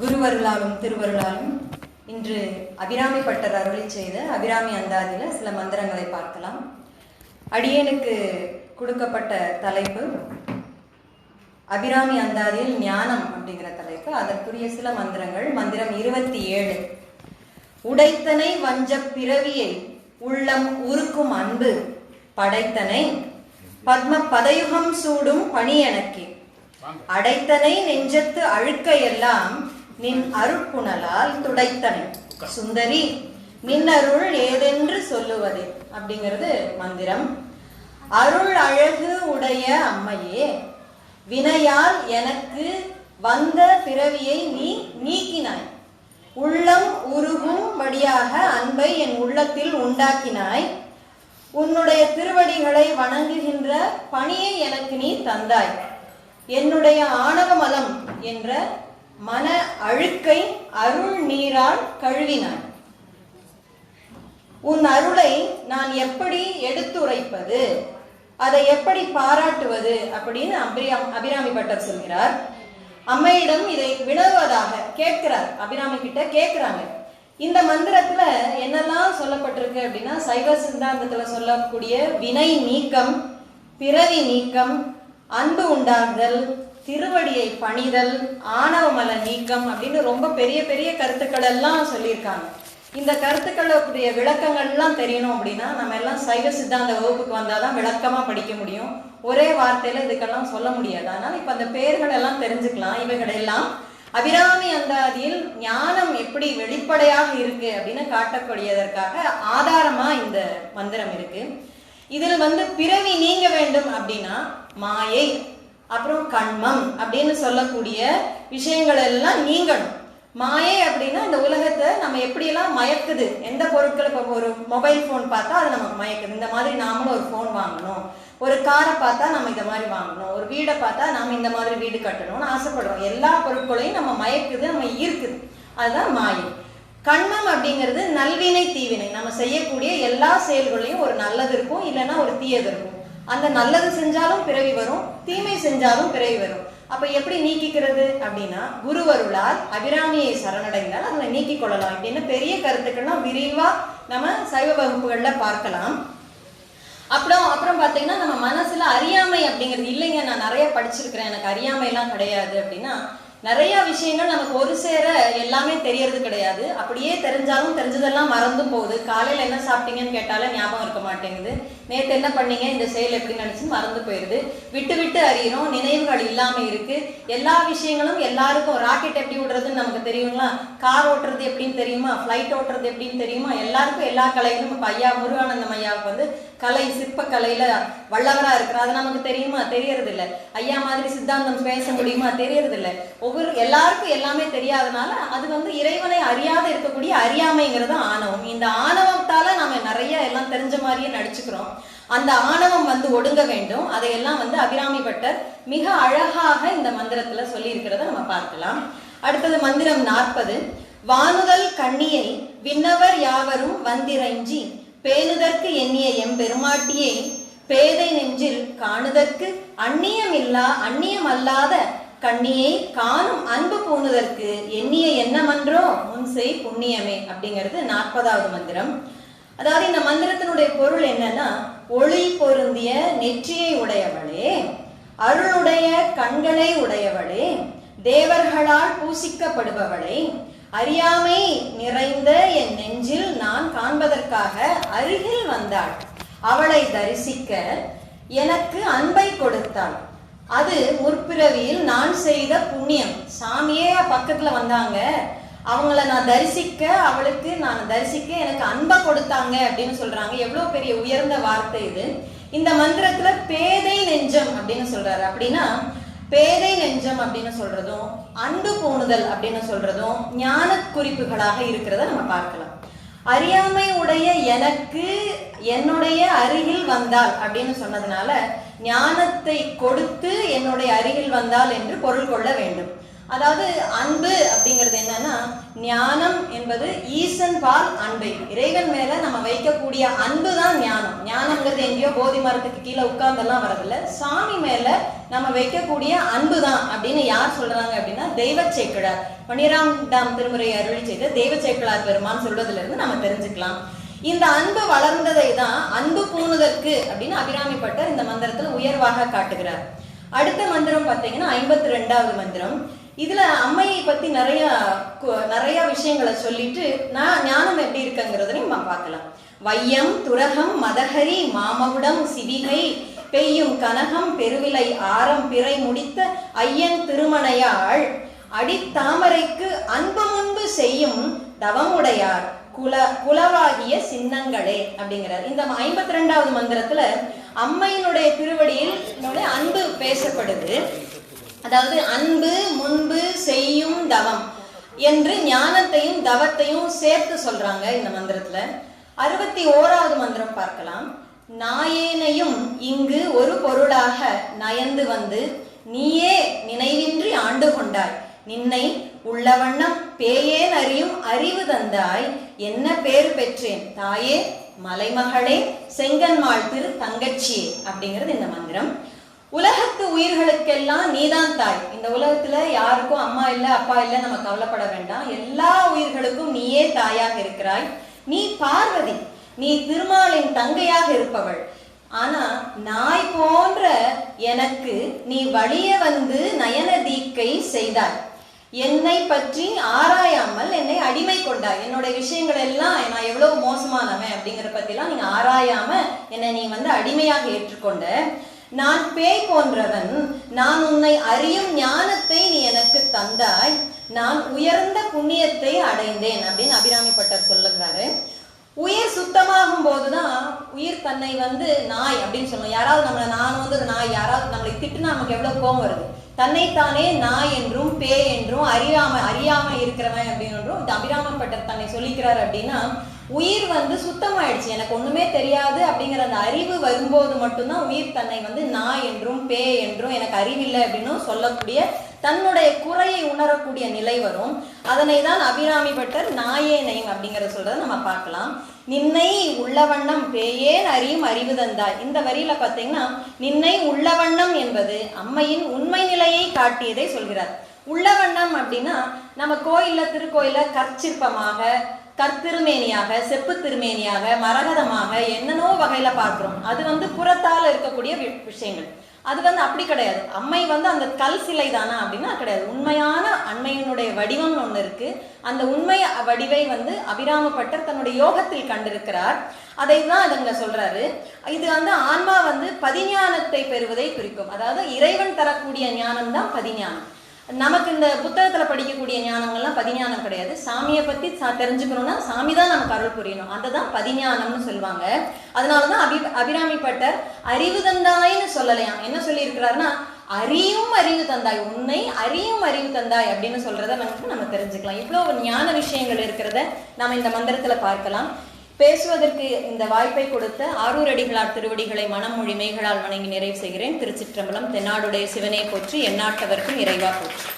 குருவருளாலும் திருவருளாலும் இன்று அபிராமி பட்டர் அருளி செய்த அபிராமி அந்தாதியில் சில மந்திரங்களை பார்க்கலாம். அடியனுக்கு கொடுக்கப்பட்ட தலைப்பு அபிராமி அந்தாதியில் ஞானம் அப்படிங்கிற தலைப்பு. அதற்குரிய சில மந்திரங்கள் மந்திரம் இருபத்தி ஏழு. உடைத்தனை வஞ்சப் பிறவியை உள்ளம் உருக்கும் அன்பு படைத்தனை பத்ம பதயுகம் சூடும் பணி எனக்கே. அடைத்தனை நெஞ்சத்து அழுக்கையெல்லாம் நின் அருட்புணலால் துடைத்தனை. சுந்தரி நின்னருள் ஏதென்று சொல்லுவதே அப்படிங்கிறது மந்திரம். அருள் அழகு உடைய அம்மையே வினையால் எனக்கு வந்த பிறவியை நீ நீக்கினாய். உள்ளம் உருகும் வழியாக அன்பை என் உள்ளத்தில் உண்டாக்கினாய். உன்னுடைய திருவடிகளை வணங்குகின்ற பணியை எனக்கு நீ தந்தாய். என்னுடைய ஆணவமலம் என்ற மன அழுக்கை அருள் நீரால் கழுவினான். உன் அருளை நான் எப்படி எடுத்துரைப்பது? அதை எப்படி பாராட்டுவது? அப்படின்னு அபிராம் அபிராமி பட்டர் சொல்கிறார். அம்மையிடம் இதை வினவுவதாக கேட்கிறார். அபிராமி கிட்ட கேட்கிறாங்க. இந்த மந்திரத்துல என்னெல்லாம் சொல்லப்பட்டிருக்கு அப்படின்னா சைவ சித்தாந்தத்துல சொல்லக்கூடிய வினை நீக்கம் பிறவி நீக்கம் அன்பு உண்டாகுதல் திருவடியை பணிதல் ஆணவமல நீக்கம் அப்படின்னு ரொம்ப பெரிய பெரிய கருத்துக்கள் எல்லாம் சொல்லியிருக்காங்க. இந்த கருத்துக்களுடைய விளக்கங்கள்லாம் தெரியணும் அப்படின்னா நம்ம எல்லாம் சைவ சித்தாந்த வகுப்புக்கு வந்தாதான் விளக்கமா படிக்க முடியும். ஒரே வார்த்தையில இதுக்கெல்லாம் சொல்ல முடியாது. அதனால இப்ப அந்த பெயர்கள் எல்லாம் தெரிஞ்சுக்கலாம். இவைகளெல்லாம் அபிராமி அந்தாதியில் ஞானம் எப்படி வெளிப்படையாக இருக்கு அப்படின்னு காட்டக்கூடியதற்காக ஆதாரமா இந்த மந்திரம் இருக்கு. இதில் வந்து பிறவி நீங்க வேண்டும் அப்படின்னா மாயை. அப்புறம் கண்மம் அப்படின்னு சொல்லக்கூடிய விஷயங்கள் எல்லாம் நீங்கணும். மாயை அப்படின்னா இந்த உலகத்தை நம்ம எப்படியெல்லாம் மயக்குது? எந்த பொருட்கள் இப்போ ஒரு மொபைல் ஃபோன் பார்த்தா அது நமக்கு மயக்குது. இந்த மாதிரி நாமளும் ஒரு ஃபோன் வாங்கணும். ஒரு காரை பார்த்தா நம்ம இந்த மாதிரி வாங்கணும். ஒரு வீடை பார்த்தா நம்ம இந்த மாதிரி வீடு கட்டணும்னு ஆசைப்படுறோம். எல்லா பொருட்களையும் நம்ம மயக்குது நம்ம ஈர்க்குது. அதுதான் மாயை. கண்மம் அப்படிங்கிறது நல்வினை தீவினை. நம்ம செய்யக்கூடிய எல்லா செயல்களையும் ஒரு நல்லது இருக்கும் இல்லைன்னா ஒரு தீயது இருக்கும். அந்த நல்லது செஞ்சாலும் பிறவி வரும் தீமை செஞ்சாலும் பிறவி வரும். அப்ப எப்படி நீக்கிக்கிறது அப்படின்னா குருவருளால் அபிராமியை சரணடைந்தால் அதை நீக்கிக் கொள்ளலாம். அப்படின்னு பெரிய கருத்துக்கள்லாம் விரிவா நம்ம சைவ வகுப்புகள்ல பார்க்கலாம். அப்புறம் அப்புறம் பார்த்தீங்கன்னா நம்ம மனசுல அறியாமை அப்படிங்கிறது இல்லைங்க. நான் நிறைய படிச்சிருக்கிறேன். எனக்கு அறியாமை எல்லாம் கிடையாது அப்படின்னா நிறைய விஷயங்கள் நமக்கு ஒரு சேர எல்லாமே தெரியறது கிடையாது. அப்படியே தெரிஞ்சாலும் தெரிஞ்சதெல்லாம் மறந்தும் போகுது. காலையில என்ன சாப்பிட்டீங்கன்னு கேட்டாலே ஞாபகம் இருக்க மாட்டேங்குது. நேற்று என்ன பண்ணீங்க? இந்த செயல் எப்படி நினச்சி மறந்து போயிடுது விட்டு விட்டு அறியிறோம். நினைவுகள் இல்லாமல் இருக்குது எல்லா விஷயங்களும் எல்லாருக்கும் ராக்கெட் எப்படி விடுறதுன்னு நமக்கு தெரியுங்களா? கார் ஓட்டுறது எப்படின்னு தெரியுமா? ஃப்ளைட் ஓட்டுறது எப்படின்னு தெரியுமா? எல்லாருக்கும் எல்லா கலைகளும் இப்போ ஐயா முருகானந்தம் ஐயாவுக்கு வந்து கலை சிற்ப கலையில வல்லவரா இருக்கிற அது நமக்கு தெரியுமா? தெரியறதில்ல. ஐயா மாதிரி சித்தாந்தம் பேச முடியுமா? தெரியறது ஒவ்வொரு எல்லாருக்கும் எல்லாமே தெரியாதனால அது வந்து இறைவனை அறியாத இருக்கக்கூடிய அறியாமைங்கிறது ஆணவம். இந்த ஆணவத்தால நம்ம நிறைய எல்லாம் தெரிஞ்ச மாதிரியே நடிச்சுக்கிறோம். அந்த ஆணவம் வந்து ஒடுங்க வேண்டும். அதையெல்லாம் வந்து அபிராமி பட்டர் மிக அழகாக இந்த மந்திரத்துல சொல்லி இருக்கிறத நம்ம பார்க்கலாம். அடுத்தது மந்திரம் நாற்பது. வானுதல் கண்ணியை விண்ணவர் யாவரும் வந்திரைஞ்சி பேணுதற்கு எண்ணிய எம்பெருமாட்டியே பேதை நெஞ்சில் காணுதற்கு அந்நியமில்லா அந்நியமல்லாத கண்ணியை காணும் அன்பு பூணுதற்கு எண்ணிய எண்ணமன்றோ முன்செய் புண்ணியமே அப்படிங்கிறது நாற்பதாவது மந்திரம். அதாவது இந்த மந்திரத்தினுடைய பொருள் என்னன்னா ஒளி பொருந்திய நெற்றியை உடையவளே அருளுடைய கண்களை உடையவளே தேவர்களால் பூசிக்கப்படுபவளே அறியாமை நிறைந்த என் நெஞ்சில் நான் காண்பதற்காக அருகில் வந்தாள். அவளை தரிசிக்க எனக்கு அன்பை கொடுத்தாள். அது முற்பிறவியில் நான் செய்த புண்ணியம். சாமியே பக்கத்துல வந்தாங்க. அவங்கள நான் தரிசிக்க அவளுக்கு நான் தரிசிக்க எனக்கு அன்பை கொடுத்தாங்க அப்படின்னு சொல்றாங்க. எவ்வளவு பெரிய உயர்ந்த வார்த்தை இது. இந்த மந்திரத்துல பேதை நெஞ்சம் அப்படின்னு சொல்றாரு. அப்படின்னா பேதை நெஞ்சம் அப்படின்னு சொல்றதும் அன்பு பூணுதல் அப்படின்னு சொல்றதும் ஞான குறிப்புகளாக இருக்கிறத நம்ம பார்க்கலாம். அறியாமை உடைய எனக்கு என்னுடைய அருகில் வந்தால் அப்படின்னு சொன்னதுனால ஞானத்தை கொடுத்து என்னுடைய அருகில் வந்தால் என்று பொருள் கொள்ள வேண்டும். அதாவது அன்பு அப்படிங்கிறது என்னன்னா ஞானம் என்பது ஈசன் பால் அன்பை. இறைவன் மேல நம்ம வைக்கக்கூடிய அன்பு தான் ஞானம். ஞானம்ங்கிறது எங்கேயோ போதி மரத்துக்கு கீழே உட்கார்ந்தெல்லாம் வரதில்ல சாமி மேல நம்ம வைக்கக்கூடிய அன்பு தான் அப்படின்னு யார் சொல்றாங்க அப்படின்னா தெய்வ சேக்கிழார் பன்னிராண்டாம் திருமுறை அருள் செய்த தெய்வ சேக்கிழார் பெருமான் சொல்றதுல இருந்து நம்ம தெரிஞ்சுக்கலாம். இந்த அன்பு வளர்ந்ததை தான் அன்பு பூணுதற்கு அப்படின்னு அபிராமிப்பட்டர் இந்த மந்திரத்துல உயர்வாக காட்டுகிறார். அடுத்த மந்திரம் பார்த்தீங்கன்னா ஐம்பத்தி ரெண்டாவது மந்திரம். இதுல அம்மையை பத்தி நிறைய கு- நிறைய விஷயங்களை சொல்லிட்டு நான் ஞானம் எப்படி இருக்குங்கிறத நம்ம பார்க்கலாம். வையம் துரகம் மதகரி மாமகுடம் சிவிகை பெய்யும் கனகம் பெருவிலை ஆரம் பிறை முடித்த ஐயன் திருமணையாள் அடித்தாமரைக்கு அன்பு முன்பு செய்யும் தவமுடையார் குல குலவாகிய சின்னங்களே அப்படிங்கிறார். இந்த ஐம்பத்தி ரெண்டாவது மந்திரத்துல அம்மையினுடைய திருவடியில் அன்பு பேசப்படுது. அதாவது அன்பு முன்பு செய்யும் தவம் என்று ஞானத்தையும் தவத்தையும் சேர்த்து சொல்றாங்க இந்த மந்திரத்துல. அறுபத்தி ஓராவது மந்திரம் பார்க்கலாம். நாயேனையும் இங்கு ஒரு பொருளாக நயந்து வந்து நீயே நினைவின்றி ஆண்டு கொண்டாய். நின்னை உள்ளவண்ணம் பேயேன் அறியும் அறிவு தந்தாய். என்ன பேர் பெற்றேன்? தாயே மலைமகளே செங்கன்மாள் திரு தங்கச்சியே அப்படிங்கிறது இந்த மந்திரம். உலகத்து உயிர்களுக்கெல்லாம் நீதான் தாய். இந்த உலகத்துல யாருக்கும் அம்மா இல்ல அப்பா இல்ல நம்ம கவலைப்பட வேண்டாம். எல்லா உயிர்களுக்கும் நீயே தாயாக இருக்கிறாய். நீ பார்வதி. நீ திருமாலின் தங்கையாக இருப்பவள். ஆனா நாய் போன்ற எனக்கு நீ வழிய வந்து நயன தீக்கை செய்தாய். என்னை பற்றி ஆராயாமல் என்னை அடிமை கொண்டாய். என்னுடைய விஷயங்கள் எல்லாம் நான் எவ்வளவு மோசமானவன் அப்படிங்கிற பத்திலாம் நீங்க ஆராயாம என்னை நீ வந்து அடிமையாக ஏற்றுக்கொண்ட. நான் பேய் போன்றவன் நான் உன்னை அறியும் ஞானத்தை நீ எனக்கு தந்தாய். நான் உயர்ந்த புண்ணியத்தை அடைந்தேன் அப்படின்னு அபிராமி பட்டர் சொல்லுகிறாரு. உயிர் சுத்தமாகும் போதுதான் உயிர் தன்னை வந்து நாய் அப்படின்னு சொல்லணும் யாராவது நம்மளை நான் வந்து ஒரு நாய் யாராவது நம்மளை திட்டுனா நமக்கு எவ்வளவு கோவம் வருது. தன்னைத்தானே நாய் என்றும் பேய் என்றும் அறியாம அறியாம இருக்கிறவன் அப்படின்னு இந்த அபிராமப்பட்டர் தன்னை சொல்லிக்கிறார் அப்படின்னா உயிர் வந்து சுத்தமாயிடுச்சு. எனக்கு ஒண்ணுமே தெரியாது அப்படிங்கிற அந்த அறிவு வரும்போது மட்டும்தான் உயிர் தன்னை வந்து நாய் என்றும் பே என்றும் எனக்கு அறிவில்லை அப்படின்னும் சொல்லக்கூடிய தன்னுடைய குறையை உணரக்கூடிய நிலை வரும். அதனை தான் அபிராமி பட்டர் நாயே நயம் அப்படிங்கிறத சொல்றத நம்ம பார்க்கலாம். நின்னை உள்ளவண்ணம் பேயேன் அறியும் அறிவு தந்தாய். இந்த வரியில பாத்தீங்கன்னா நின்னை உள்ளவண்ணம் என்பது அம்மையின் உண்மை நிலையை காட்டியதை சொல்கிறார். உள்ளவண்ணம் அப்படின்னா நம்ம கோயில்ல திருக்கோயில கற்சிற்பமாக கற்திருமேனியாக செப்பு திருமேனியாக மரகதமாக என்னென்னோ வகையில பார்க்கிறோம். அது வந்து புறத்தால் இருக்கக்கூடிய விஷயங்கள். அது வந்து அப்படி கிடையாது. அம்மை வந்து அந்த கல் சிலை தானா அப்படின்னா கிடையாது. உண்மையான அண்மையினுடைய வடிவம் ஒன்று இருக்கு. அந்த உண்மை வடிவை வந்து அபிராமப்பட்டர் தன்னுடைய யோகத்தில் கண்டிருக்கிறார். அதை தான் அதுங்க சொல்றாரு. இது வந்து ஆன்மா வந்து பதிஞானத்தை பெறுவதை குறிக்கும். அதாவது இறைவன் தரக்கூடிய ஞானம் தான் பதிஞானம். நமக்கு இந்த புத்தகத்தில் படிக்கக்கூடிய ஞானங்கள்லாம் பதிஞானம் கிடையாது. சாமியை பற்றி சா- தெரிஞ்சுக்கணும்னா சாமி தான் நமக்கு அருள் புரியணும். அதை தான் பதிஞானம்னு சொல்லுவாங்க. அதனால தான் அபி அபிராமி பட்டர் அறிவு தந்தாய்ன்னு சொல்லலையாம். என்ன சொல்லியிருக்கிறாருன்னா அறியும் அறிவு தந்தாய். உன்னை அறியும் அறிவு தந்தாய் அப்படின்னு சொல்கிறத நமக்கு நம்ம தெரிஞ்சுக்கலாம். இவ்வளோ ஞான விஷயங்கள் இருக்கிறத நம்ம இந்த மந்திரத்தில் பார்க்கலாம். பேசுவதற்கு இந்த வாய்ப்பை கொடுத்த ஆரூர் அடிகளார் திருவடிகளை மனமொழி மெய்களால் வணங்கி நிறைவு செய்கிறேன். திருச்சிற்றம்பலம் தென்னாடுடைய சிவனை போற்றி எந்நாட்டவர்க்கும் இறைவா போற்றி.